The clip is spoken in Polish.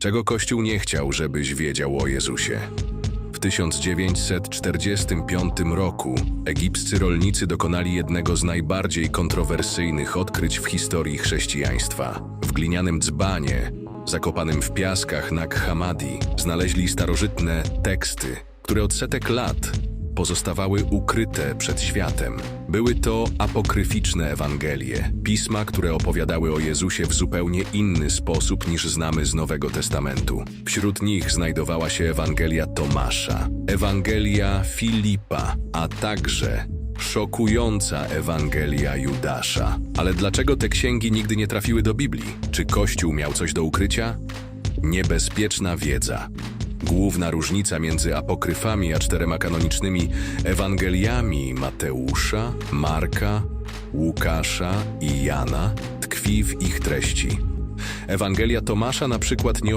Czego Kościół nie chciał, żebyś wiedział o Jezusie? W 1945 roku egipscy rolnicy dokonali jednego z najbardziej kontrowersyjnych odkryć w historii chrześcijaństwa. W glinianym dzbanie, zakopanym w piaskach Nag Hammadi, znaleźli starożytne teksty, które od setek lat pozostawały ukryte przed światem. Były to apokryficzne Ewangelie, pisma, które opowiadały o Jezusie w zupełnie inny sposób niż znamy z Nowego Testamentu. Wśród nich znajdowała się Ewangelia Tomasza, Ewangelia Filipa, a także szokująca Ewangelia Judasza. Ale dlaczego te księgi nigdy nie trafiły do Biblii? Czy Kościół miał coś do ukrycia? Niebezpieczna wiedza. Główna różnica między apokryfami a czterema kanonicznymi Ewangeliami Mateusza, Marka, Łukasza i Jana tkwi w ich treści. Ewangelia Tomasza na przykład nie